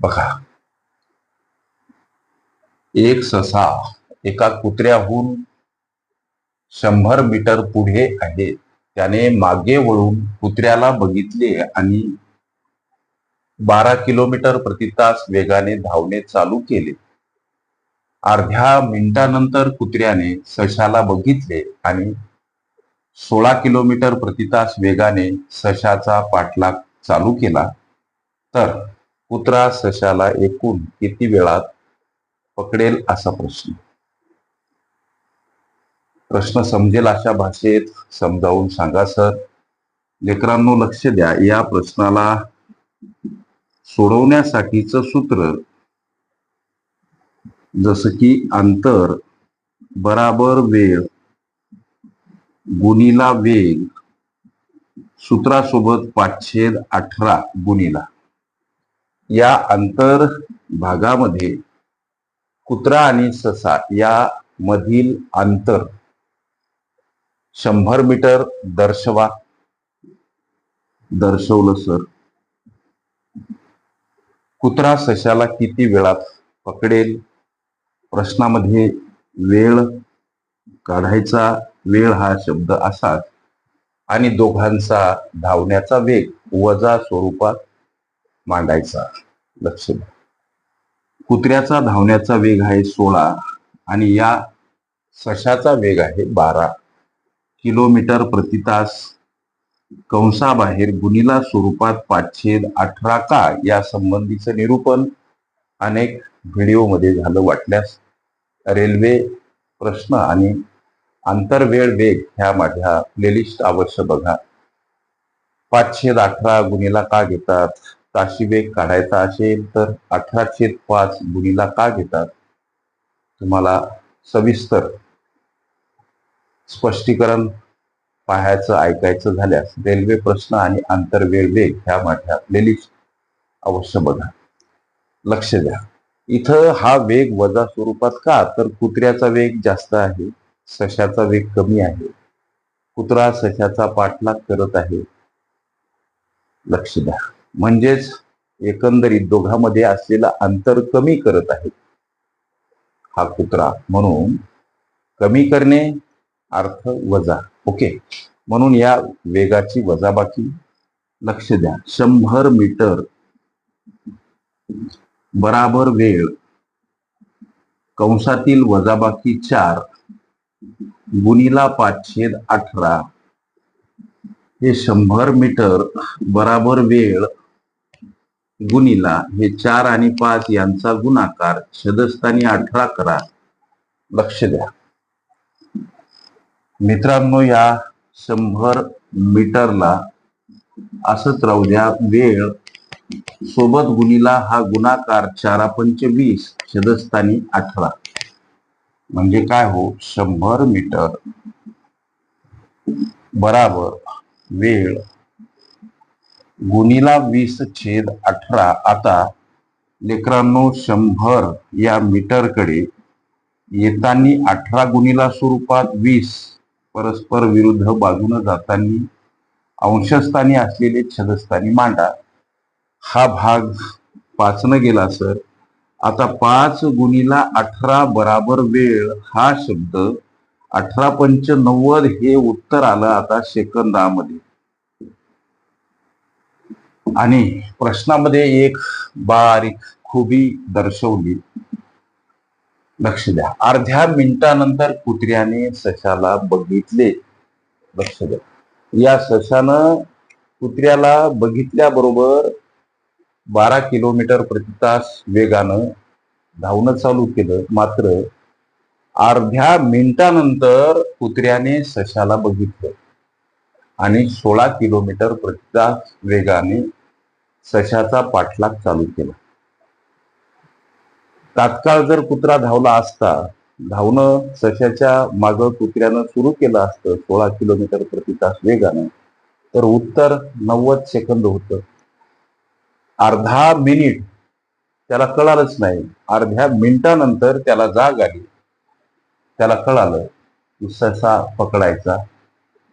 बघा. एक ससा एका कुत्र्याहून शंभर मीटर पुढे आहे. त्याने मागे वळून कुत्र्याला बघितले आणि बारा किलोमीटर प्रति तास वेगाने धावणे चालू केले. अर्ध्या मिनिटानंतर कुत्र्याने सशाला बघितले आणि सोळा किलोमीटर प्रति तास वेगाने सशाचा पाठलाग चालू केला. तर कुत्रा सशाला एकूण किती वेळात पकडेल असा प्रश्न? प्रश्न समजेल अशा भाषेत समजावून सांगा सर. लेकरांनो लक्ष द्या. या प्रश्नाला सोडवण्यासाठीच सूत्र जसं की अंतर बराबर वेळ गुणीला वेग सूत्रासोबत पाचशे अठरा गुणीला. या अंतर भागामध्ये कुत्रा आणि ससा या मधील अंतर शंभर मीटर दर्शवा. दर्शवलं सर. कुत्रा सशाला किती वेळात पकडेल? प्रश्नामध्ये वेळ काढायचा वेळ हा शब्द असाच. आणि दोघांचा धावण्याचा वेग वजा स्वरूपात मांडायचा. लक्ष द्या. कुत्र्याचा धावण्याचा वेग आहे सोळा आणि या सशाचा वेग आहे बारा. किलोमीटर प्रति तास. कंसाबाहेर गुणिला स्वरूपात पाचशे अठरा का या संबंधीचं निरूपण अनेक व्हिडिओमध्ये झालं वाटल्यास रेल्वे प्रश्न आणि आंतरवेळ वेग ह्या माझ्या प्लेलिस्ट अवश्य बघा. पाचशे अठरा गुणीला का घेतात? ताशी वेग काढायचा असेल तर अठराशे पाच गुणीला का घेतात? तुम्हाला सविस्तर स्पष्टीकरण पाहायचं ऐकायचं झाल्यास रेल्वे प्रश्न आणि आंतरवेळ वेग ह्या माझ्या प्लेलिस्ट अवश्य बघा. लक्ष द्या. इथं हा वेग वजा स्वरूपात का? तर कुत्र्याचा वेग जास्त आहे सशाचा वेग कमी आहे. कुत्रा सशाचा पाठलाग करत आहे. लक्ष द्या. म्हणजेच एकंदरीत दोघांमध्ये असलेलं अंतर कमी करत आहे. हा कुत्रा म्हणून कमी करणे अर्थ वजा. ओके. म्हणून या वेगाची वजाबाकी लक्ष द्या. शंभर मीटर बराबर वेळ कंसातील वजाबाकी चार गुणीला पाचशे अठरा. हे शंभर मीटर बराबर वेळ गुणीला हे चार आणि पाच यांचा गुणाकार छदस्थानी अठरा करा. लक्ष द्या. मित्रांनो या शंभर मीटरला असत राहू द्या. वेळ सोबत गुणीला हा गुणाकार चारा पंचवीस छदस्थानी अठरा. म्हणजे काय हो? शंभर मीटर. बराबर. वेळ गुणीला वीस छेद अठरा. आता लेकरांनो शंभर या मीटरकडे येतानी अठरा गुणीला स्वरूपात वीस परस्पर विरुद्ध बाजून जातानी अंशस्थानी असलेले छदस्थानी मांडा. हा भाग पाचनं गेला सर. आता पाच गुणीला अठरा बराबर वेळ हा शब्द अठरा पंच नव्वद हे उत्तर आलं आता सेकंदामध्ये. आणि प्रश्नामध्ये एक बारीक खुबी दर्शवली. लक्ष द्या. अर्ध्या मिनिटानंतर कुत्र्याने सशाला बघितले. लक्ष द्या. या सशानं कुत्र्याला बघितल्याबरोबर बारा किलोमीटर प्रति तास वेगानं धावणं चालू केलं. मात्र अर्ध्या मिनिटानंतर कुत्र्याने सशाला बघितलं. आणि सोळा किलोमीटर प्रति तास वेगाने सशाचा पाठलाग चालू केला. तात्काळ जर कुत्रा धावला असता धावणं सशाच्या माग कुत्र्यानं सुरू केलं असतं सोळा किलोमीटर प्रति तास वेगानं तर उत्तर नव्वद सेकंद होत. अर्धा मिनिट त्याला कळालंच नाही. अर्ध्या मिनिटानंतर त्याला जाग आली. त्याला कळालं की ससा पकडायचा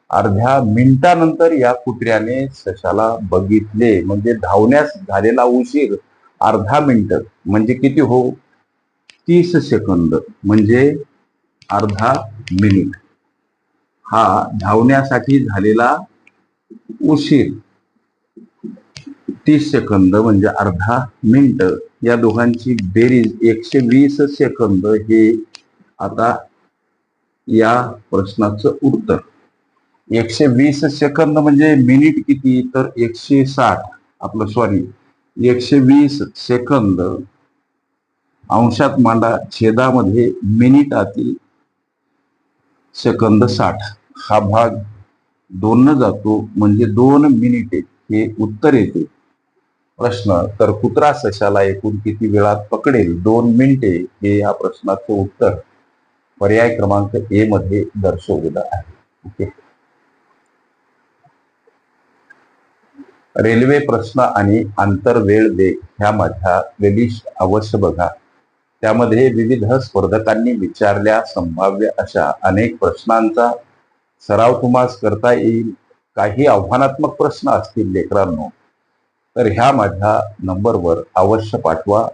अर्ध्या मिनिटानंतर या कुत्र्याने सशाला बघितले. म्हणजे धावण्यास झालेला उशीर अर्धा मिनिट. म्हणजे किती हो? तीस सेकंद. म्हणजे अर्धा मिनिट. हा धावण्यासाठी झालेला उशीर. तीस सेकंद म्हणजे अर्धा मिनिट. या दोघांची बेरीज एकशे वीस सेकंद हे आता या प्रश्नाचं उत्तर. एकशे वीस सेकंद म्हणजे मिनिट किती? तर एकशे साठ. आपलं सॉरी एकशे वीस सेकंद अंशात मांडा छेदामध्ये मिनिटातील सेकंद साठ. हा भाग दोन जातो म्हणजे दोन मिनिटे. हे उत्तर येते. प्रश्न तर कुत्रा सशाला एकूण किती वेळात पकडेल? दोन मिनिटे. हे या प्रश्नाचं उत्तर. पर्याय क्रमांक ए मध्ये दर्शवलेलं आहे. ओके? रेल्वे प्रश्न आणि आंतरवेळ दे ह्या माझ्या प्लेलिस्ट अवश्य बघा. त्यामध्ये विविध स्पर्धकांनी विचारल्या संभाव्य अशा अनेक प्रश्नांचा सराव तुम्हास करता येईल. काही आव्हानात्मक प्रश्न असतील लेकरांनो तर ह्या माझ्या नंबरवर अवश्य पाठवा.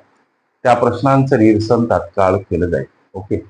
त्या प्रश्नांचं निरसन तात्काळ केलं जाईल. ओके?